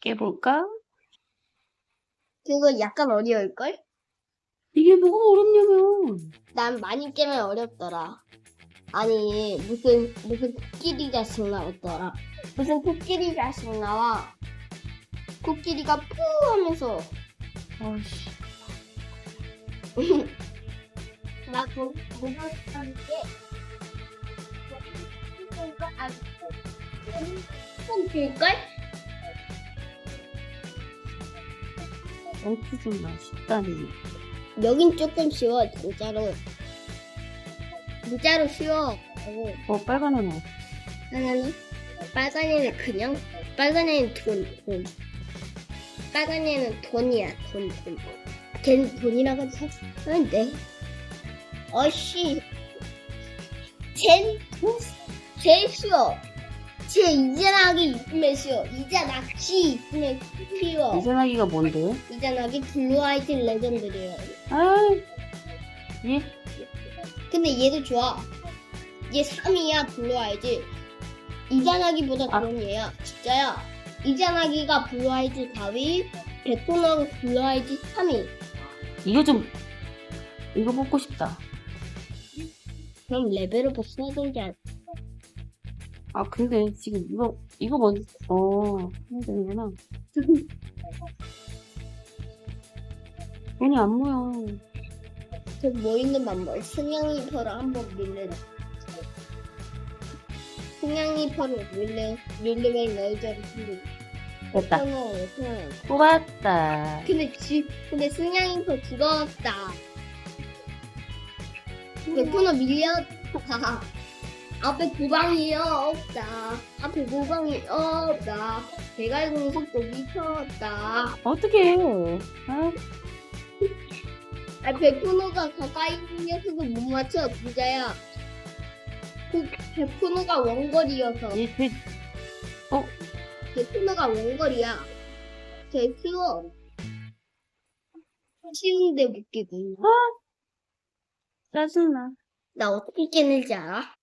깨볼까? 그거 약간 어려울걸? 이게 뭐가 어렵냐면. 난 많이 깨면 어렵더라. 아니, 무슨, 무슨 코끼리 자식 나왔더라. 무슨 코끼리 자식 나와. 코끼리가 푸 하면서. 아이씨. 나 거, 거기 함께. 이거 안 줄걸? 마, 쉽다니. 여긴 조금 쉬워, 진짜로. 진짜로 쉬워. 어. 어, 빨간 하나. 하나는 빨간 애는 그냥 빨간 애는 돈, 돈. 빨간 애는 돈이야, 돈, 돈. 걔는 돈이라고 돼. 어씨, 쟨, 제일 쉬워. 제 이자나기 있으면 쉬워. 이자낚시 있으면 쉬워. 이전하기가 뭔데? 이자나기 블루아이트 레전드래요. 아, 예? 근데 얘도 좋아. 얘 3이야, 블루 아이즈. 이자나기보다 아. 좋은 얘야. 진짜야. 이자나기가 블루 아이즈 4위, 베토나가 블루 아이즈 3위. 이거 좀, 이거 먹고 싶다. 그럼 레벨업 써야 되지 않 아, 근데 지금 이거, 이거 먼저, 어, 해야 되는구나. 괜히 안 모여. 저 뭐 있는 방법. 승냥이 펄을 한번 밀래라. 승냥이 펄을 밀래, 밀리면 레이저를 풀리고. 됐다. 편안해, 편안해. 뽑았다. 근데 지, 근데 승냥이 펄 죽었다. 베토나 밀렸다. 앞에 고방이 없다. 앞에 고방이 없다. 대갈공 속도 미쳤다. 어떡해. 아, 아, 베토노가 가까이 있는 녀석을 못 맞춰, 부자야. 그, 베토노가 원거리여서. 이, 그, 베토노가 원거리야. 개 쉬워. 쉬운데 못 끼고. 짜증나. 나 어떻게 깨는지 알아?